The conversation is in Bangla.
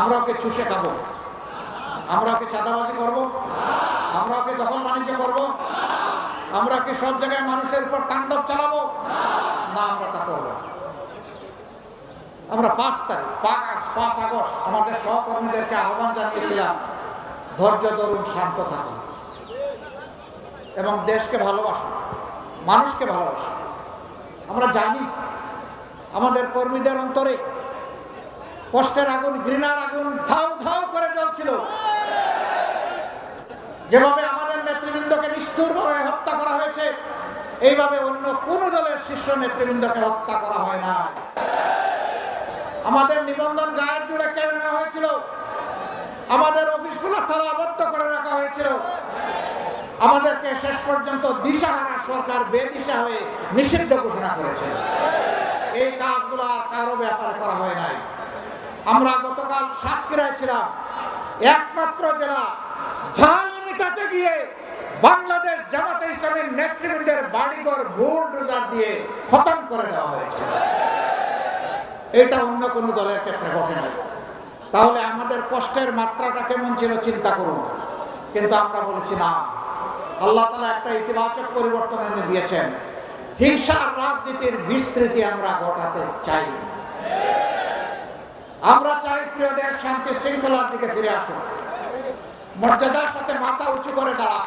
আমরা ওকে চুষে খাব। আমরা ওকে চাঁদাবাজি করব। আমরা ওকে দখল বাণিজ্য করব। আমরা কি সব জায়গায় মানুষের উপর তাণ্ডব চালাবো। না, আমরা তা করব আমরা পাঁচ তারিখ পাঁচ আগস্ট আমাদের সহকর্মীদেরকে আহ্বান জানিয়েছিলাম, ধৈর্য ধরুন, শান্ত থাকুন। এবং দেশকে ভালোবাসুন, মানুষকে ভালোবাসুন। আমরা জানি, আমাদের কর্মীদের অন্তরে কষ্টের আগুন, ঘৃণার আগুন ধাউ ধাউ করে জ্বলছিল। যেভাবে আমাদের নেতৃবৃন্দকে নিষ্ঠুরভাবে হত্যা করা হয়েছে, এইভাবে অন্য কোন দলের শীর্ষ নেতৃবৃন্দকে হত্যা করা হয় না। আমাদের নিবন্ধন গায়ের জুড়ে কেড়ে নেওয়া হয়েছিল। আমাদের অফিসগুলো তালাবদ্ধ করে রাখা হয়েছিল। আমাদেরকে শেষ পর্যন্ত দিশাহারা সরকার বেদিশা হয়ে নিষিদ্ধ ঘোষণা করেছে এই কাজগুলো আর কারও ব্যাপারে করা আমরা গতকাল সাতক্ষীরায় ছিলাম। একমাত্র জেলা। ঝাল মিটাতে গিয়ে বাংলাদেশ জামাতে ইসলামের নেতৃবৃন্দের বাড়িঘর রোজার দিয়ে খতম করে দেওয়া হয়েছে। এটা অন্য কোনো দলের ক্ষেত্রে ঘটে নাই। তাহলে আমাদের কষ্টের মাত্রাটা কেমন ছিল চিন্তা করুন। কিন্তু আমরা বলেছি না। আল্লাহ তালা একটা ইতিবাচক পরিবর্তন এনে দিয়েছেন। হিংসার রাজনীতির বিস্তৃতি আমরা ঘটাতে চাই না। আমরা চাই প্রিয় দেশ শান্তি শৃঙ্খলার দিকে ফিরে আসুন মর্যাদার সাথে মাথা উঁচু করে দাঁড়া